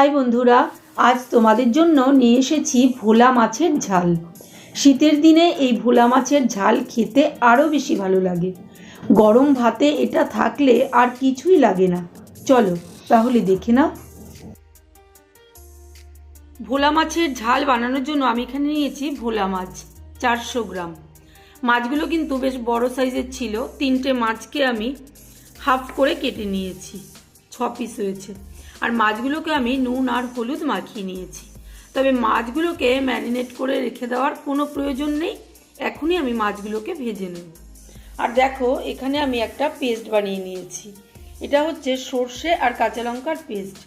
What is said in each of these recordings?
High বন্ধুরা, আজ তোমাদের জন্য নিয়ে এসেছি ভোলা মাছের ঝাল। শীতের দিনে এই ভোলা মাছের ঝাল খেতে আরও বেশি ভালো লাগে। গরম ভাতে এটা থাকলে আর কিছুই লাগে না। চলো, তাহলে দেখে নাও। ভোলা মাছের ঝাল বানানোর জন্য আমি এখানে নিয়েছি ভোলা মাছ, চারশো গ্রাম। মাছগুলো কিন্তু বেশ বড় সাইজের ছিল, তিনটে মাছকে আমি হাফ করে কেটে নিয়েছি, ছ পিস হয়েছে। আর মাছগুলোকে আমি নুন আর হলুদ মাখিয়ে নিয়েছি। তবে মাছগুলোকে ম্যারিনেট করে রেখে দেওয়ার কোনো প্রয়োজন নেই। এখনই আমি মাছগুলোকে ভেজে নেব। আর দেখো, এখানে আমি একটা পেস্ট বানিয়ে নিয়েছি। এটা হচ্ছে সর্ষে আর কাঁচা লঙ্কার পেস্ট।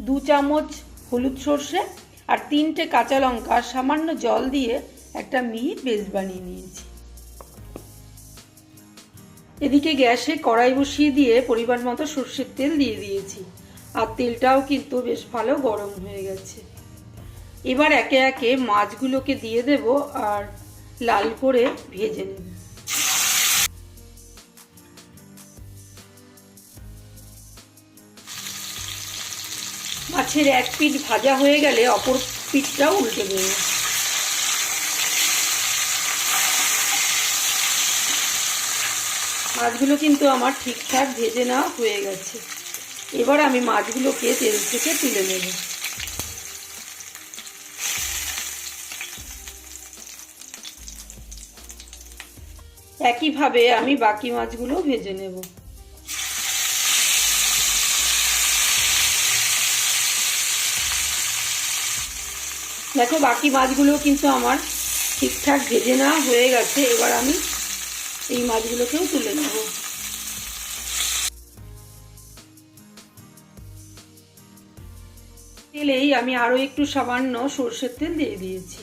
দু চামচ হলুদ সর্ষে আর তিনটে কাঁচা লঙ্কা সামান্য জল দিয়ে একটা মিহি পেস্ট বানিয়ে নিয়েছি। এদিকে গ্যাসে কড়াই বসিয়ে দিয়ে পরিমাণ মতো সর্ষের তেল দিয়ে দিয়েছি। আর তেলটাও কিন্তু বেশ ভালো গরম হয়ে গেছে। এবার একে একে মাছগুলোকে দিয়ে দেব আর লাল করে ভেজে নেব। মাছের এক পিঠ ভাজা হয়ে গেলে অপর পিঠটাও উল্টে দেবো। মাছগুলো কিন্তু আমার ঠিকঠাক ভেজে নেওয়া হয়ে গেছে। এবার আমি মাছগুলোকে তেল থেকে তুলে নেব। একইভাবে আমি বাকি মাছগুলো ভেজে নেব। দেখো, বাকি মাছগুলো কিন্তু আমার ঠিকঠাক ভেজে নেওয়া হয়ে গেছে। এবার আমি এই মাছগুলোকেও তুলে নেব। তেলেই আমি আরও একটু সামান্য সর্ষের তেল দিয়ে দিয়েছি।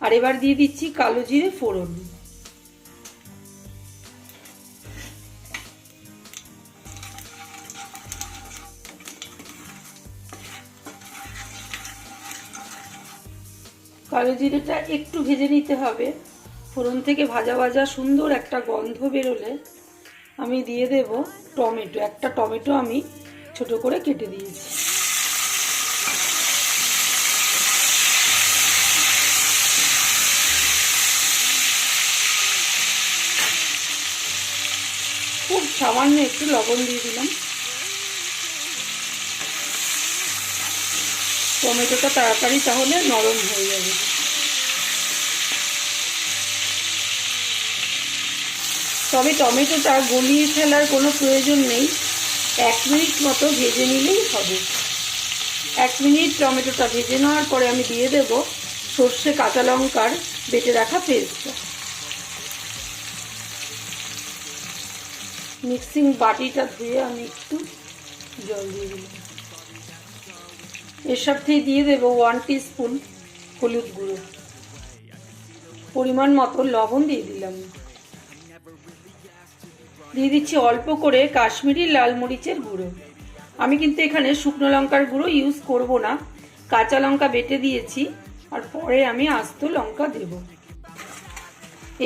আর এবার দিয়ে দিচ্ছি কালো জিরে ফোড়ন। কালো জিরেটা একটু ভেজে নিতে হবে। ফোড়ন থেকে ভাজা ভাজা সুন্দর একটা গন্ধ বেরোলে আমি দিয়ে দেব টমেটো। একটা টমেটো আমি ছোট করে কেটে দিয়েছি খুব সামান্য একটু লবণ দিয়ে দিলাম। টমেটোটা তাড়াতাড়ি তাহলে নরম হয়ে যাবে। তবে টমেটোটা গলিয়ে ফেলার কোনো প্রয়োজন নেই। এক মিনিট মতো ভেজে নিলেই হবে। এক মিনিট টমেটোটা ভেজে নেওয়ার পরে আমি দিয়ে দেব সর্ষে কাঁচা লঙ্কার বেটে রাখা পেস্টটা। মিক্সিং বাটিটা ধুয়ে আমি একটু জল দিয়ে দিলাম। এর সাথেই দিয়ে দেবো ওয়ান স্পুন হলুদ গুঁড়ো। পরিমাণ মতো লবণ দিয়ে দিলাম। দিয়ে দিচ্ছি অল্প করে কাশ্মীরি লাল মরিচের গুঁড়ো। আমি কিন্তু এখানে শুকনো লঙ্কার গুঁড়ো ইউজ করব না। কাঁচা লঙ্কা বেটে দিয়েছি আর পরে আমি আস্ত লঙ্কা দেব।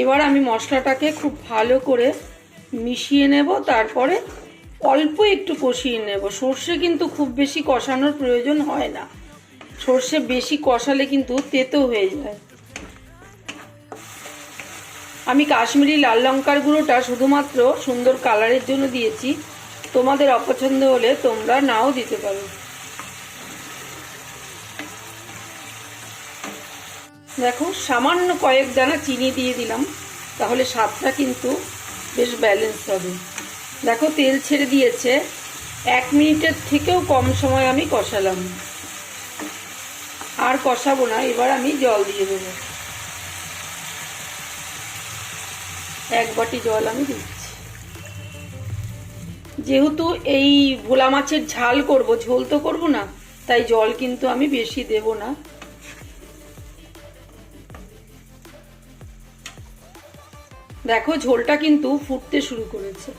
এবার আমি মশলাটাকে খুব ভালো করে মিশিয়ে নেব, তারপরে অল্প একটু কষিয়ে নেব। সর্ষে কিন্তু খুব বেশি কষানোর প্রয়োজন হয় না। সর্ষে বেশি কষালে কিন্তু তেতো হয়ে যায়। আমি কাশ্মীরি লাল লঙ্কার গুঁড়োটা শুধুমাত্র সুন্দর কালারের জন্য দিয়েছি। তোমাদের অপছন্দ হলে তোমরা নাও দিতে পারো। দেখো, সামান্য কয়েক দানা চিনি দিয়ে দিলাম। তাহলে স্বাদটা কিন্তু বেশ ব্যালেন্স হবে। দেখো তেল ছেড়ে দিয়েছে। এক মিনিটের থেকেও কম সময় আমি কষালাম। আর কষাবো না, এবার আমি জল দিয়ে দেবো। এক বাটি জল আমি দিচ্ছি। যেহেতু এই ভোলা মাছের ঝাল করব, ঝোল তো করব না, তাই জল কিন্তু আমি বেশি দেব না। দেখো, ঝোলটা কিন্তু ফুটতে শুরু করেছে।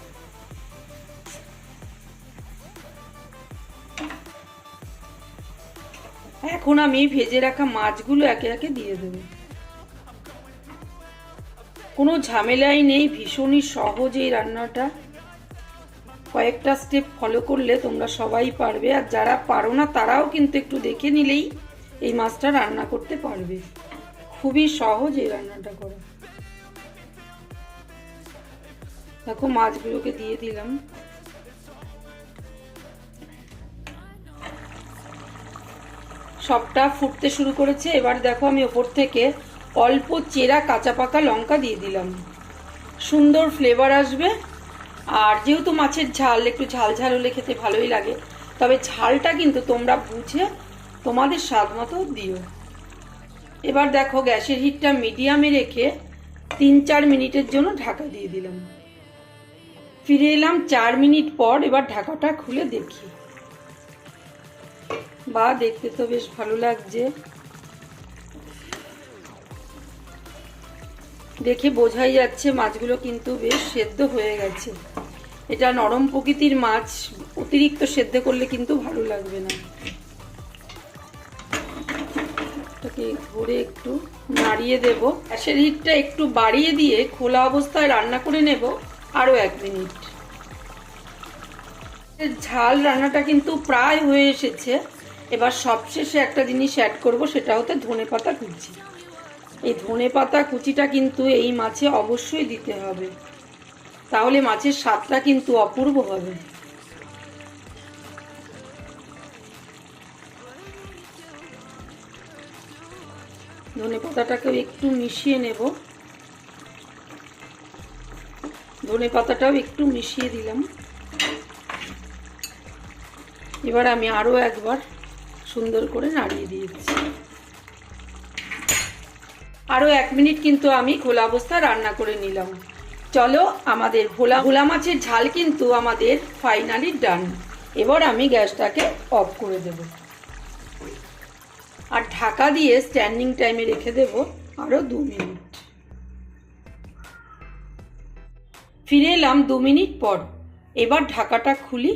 এখন আমি ভেজে রাখা মাছগুলো একে একে দিয়ে দেবো। কোনো ঝামেলাই নেই, ভীষণই সহজ এই রান্নাটা। কয়েকটা স্টেপ ফলো করলে তোমরা সবাই পারবে, আর যারা পারো না, তারাও কিন্তু একটু দেখে নিলেই এই মাছটা রান্না করতে পারবে। খুবই সহজ এই রান্নাটা করা। দেখো মাছগুলোকে দিয়ে দিলাম। সবটা ফুটতে শুরু করেছে, এবার দেখো আমি ওপর থেকে অল্প চেরা কাঁচা পাকা লঙ্কা দিয়ে দিলাম। সুন্দর ফ্লেভার আসবে। আর যেহেতু মাছের ঝাল, একটু ঝাল ঝাল হলে খেতে ভালোই লাগে, তবে ঝালটা কিন্তু তোমরা বুঝে তোমাদের স্বাদ মতো দিও। এবার দেখো গ্যাসের হিটটা মিডিয়ামে রেখে তিন চার মিনিটের জন্য ঢাকা দিয়ে দিলাম। ফিরে এলাম চার মিনিট পর, এবার ঢাকাটা খুলে দেখি। বা, দেখতে তো বেশ ভালো লাগছে। দেখে বোঝাই যাচ্ছে মাছগুলো কিন্তু বেশ সেদ্ধ হয়ে গেছে। এটা নরম প্রকৃতির মাছ, অতিরিক্ত সেদ্ধ করলে কিন্তু ভালো লাগবে না। ধরে একটু নাড়িয়ে দেব। গ্যাসের হিটটা একটু বাড়িয়ে দিয়ে খোলা অবস্থায় রান্না করে নেব। আরও এক মিনিট। ঝাল রান্নাটা কিন্তু প্রায় হয়ে এসেছে। এবার সবশেষে একটা জিনিস অ্যাড করব, সেটা হতে ধনে পাতা কুচি। এই ধনে পাতা কুচিটা কিন্তু এই মাছে অবশ্যই দিতে হবে। তাহলে মাছের স্বাদটা কিন্তু অপূর্ব হবে। ধনে পাতাটাকেও একটু মিশিয়ে নেব। ধনে পাতাটাও একটু মিশিয়ে দিলাম। এবার আমি আরও একবার সুন্দর করে নাড়িয়ে দিয়েছি। আরও এক মিনিট কিন্তু আমি খোলা অবস্থা রান্না করে নিলাম। চলো আমাদের ভোলা ভোলা মাছের ঝাল কিন্তু আমাদের ফাইনালি ডান এবার আমি গ্যাসটাকে অফ করে দেব। আর ঢাকা দিয়ে স্ট্যান্ডিং টাইমে রেখে দেব আরও দু মিনিট। ফিরে এলাম দু মিনিট পর। এবার ঢাকাটা খুলি।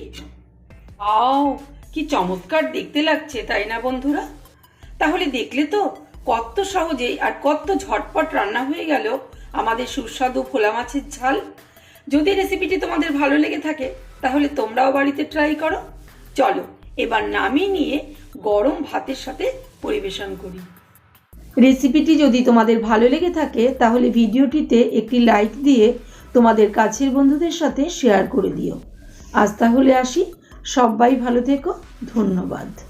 আও কি চমৎকার দেখতে লাগছে, তাই না বন্ধুরা? তাহলে দেখলে তো কত সহজেই আর কত ঝটপট রান্না হয়ে গেল আমাদের সুস্বাদু ভোলা মাছের ঝাল। যদি রেসিপিটি তোমাদের ভালো লেগে থাকে, তাহলে তোমরাও বাড়িতে ট্রাই করো। চলো, এবার নামিয়ে নিয়ে গরম ভাতের সাথে পরিবেশন করি। রেসিপিটি যদি তোমাদের ভালো লেগে থাকে, তাহলে ভিডিওটিতে একটি লাইক দিয়ে তোমাদের কাছের বন্ধুদের সাথে শেয়ার করে দিও। আজ তাহলে আসি। সবাই ভালো থেকো। ধন্যবাদ।